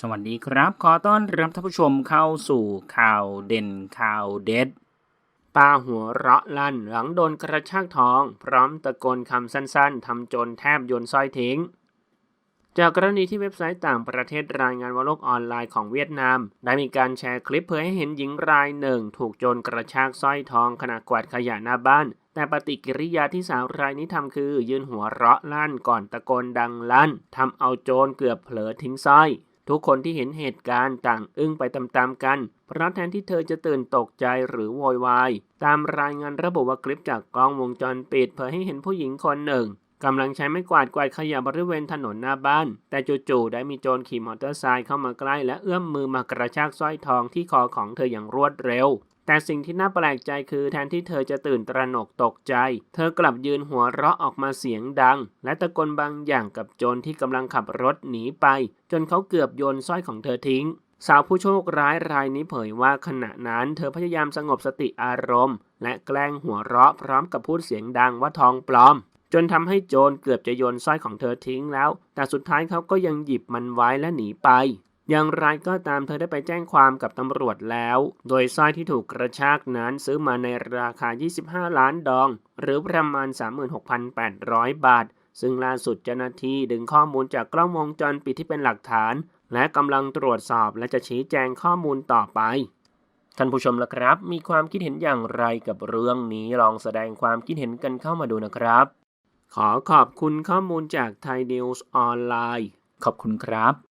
สวัสดีครับ ขอต้อนรับท่านผู้ชมเข้าสู่ข่าวเด่นข่าวเด็ดป้าหัวเราะลั่นหลังโดนกระชากทอง พร้อมตะโกนคำสั้นๆทำจนแทบโยนสร้อยทิ้ง จากกรณีที่เว็บไซต์ต่างประเทศรายงานว่าโลกออนไลน์ของเวียดนาม ได้มีการแชร์คลิปเผยให้เห็นหญิงรายหนึ่ง ถูกโจรกระชากสร้อยทองขณะกวาดขยะหน้าบ้าน แต่ปฏิกิริยาที่สาวรายนี้ทำคือ ยืนหัวเราะลั่นก่อนตะโกนดังลั่นทำเอาโจรเกือบเผลอทิ้งสร้อย ทุกคนที่เห็นเหตุการณ์ต่างอึ้งไปตามๆกัน เพราะแทนที่เธอจะตื่นตกใจหรือโวยวาย ตามรายงานระบุว่าคลิปจากกล้องวงจรปิดเผยให้เห็นผู้หญิงคนหนึ่งกำลังใช้ไม้กวาดกวาดขยะบริเวณถนนหน้าบ้าน แต่จู่ๆได้มีโจรขี่มอเตอร์ไซค์เข้ามาใกล้และเอื้อมมือมากระชากสร้อยทองที่คอของเธออย่างรวดเร็ว แต่สิ่งที่น่าแปลกใจคือแทนที่เธอจะตื่นตระหนกตกใจ เธอกลับยืนหัวเราะออกมาเสียงดัง และตะโกนบางอย่างกับโจรที่กำลังขับรถหนีไป จนเขาเกือบโยนสร้อยของเธอทิ้ง สาวผู้โชคร้ายรายนี้เผยว่าขณะนั้นเธอพยายามสงบสติอารมณ์ และแกล้งหัวเราะพร้อมกับพูดเสียงดังว่าทองปลอม จนทำให้โจรเกือบจะโยนสร้อยของเธอทิ้งแล้ว แต่สุดท้ายเขาก็ยังหยิบมันไว้และหนีไป อย่างไรก็ตามเธอได้ไปแจ้งความกับตำรวจแล้ว โดยสร้อยที่ถูกกระชากนั้นซื้อมาในราคา 25 ล้านดอง หรือประมาณ 36,800 บาท ซึ่งล่าสุดเจ้าหน้าที่ดึงข้อมูลจากกล้องวงจรปิดที่เป็นหลักฐาน และกำลังตรวจสอบและจะชี้แจงข้อมูลต่อไป ท่านผู้ชมละครับ มีความคิดเห็นอย่างไรกับเรื่องนี้ลองแสดงความคิดเห็นกันเข้ามาดูนะครับ ขอขอบคุณข้อมูลจากไทยนิวส์ออนไลน์ขอบคุณครับ